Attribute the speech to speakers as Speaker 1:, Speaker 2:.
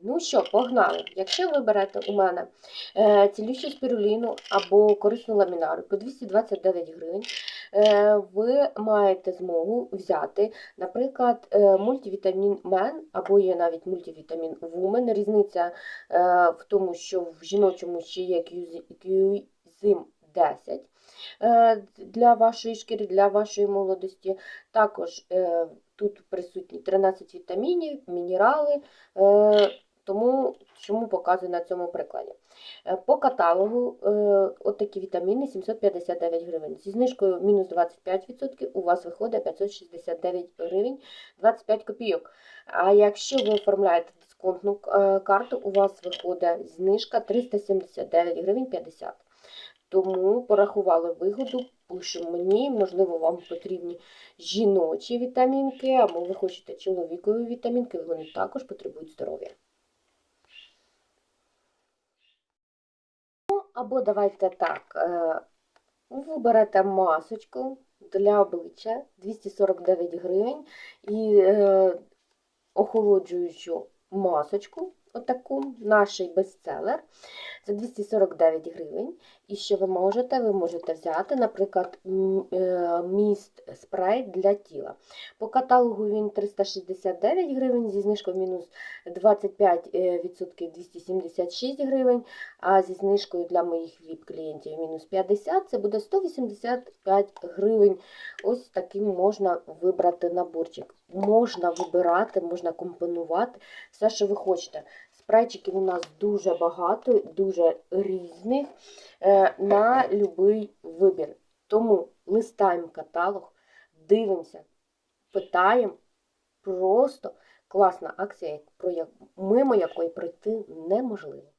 Speaker 1: Ну що, погнали. Якщо ви берете у мене е, цілющу спіруліну або корисну ламінару по 229 гривень, е, ви маєте змогу взяти, наприклад, е, мультивітамін Мен або є навіть мультивітамін Вумен. Різниця в тому, що в жіночому ще є QZIM 10 е, для вашої шкіри, для вашої молодості. Також тут присутні 13 вітамінів, мінерали. Тому чому показую на цьому прикладі. Е, По каталогу е, от такі вітаміни 759 гривень. Зі знижкою мінус 25% у вас виходить 569 гривень 25 копійок. А якщо ви оформляєте дисконтну е, карту, у вас виходить знижка 379 гривень 50. Тому порахували вигоду, пишемо мені, можливо, вам потрібні жіночі вітамінки, або ви хочете чоловікові вітамінки, вони також потребують здоров'я. Ну, Або давайте так, виберете ви берете масочку для обличчя 249 гривень і е, охолоджуючу масочку, отаку, наш бестселер, за 249 гривень. І що ви можете? Ви можете взяти, наприклад, е, міст спрей для тіла. По каталогу він 369 гривень, зі знижкою мінус 25% 276 гривень, а зі знижкою для моїх ВІП-клієнтів мінус 50, це буде 185 гривень. Ось таким можна вибрати наборчик. Можна вибирати, можна компонувати все, що ви хочете. Спрайчиків у нас дуже багато, дуже різних е, на будь-який вибір. Тому листаємо каталог, дивимося, питаємо. Просто класна акція, про мимо якої пройти неможливо.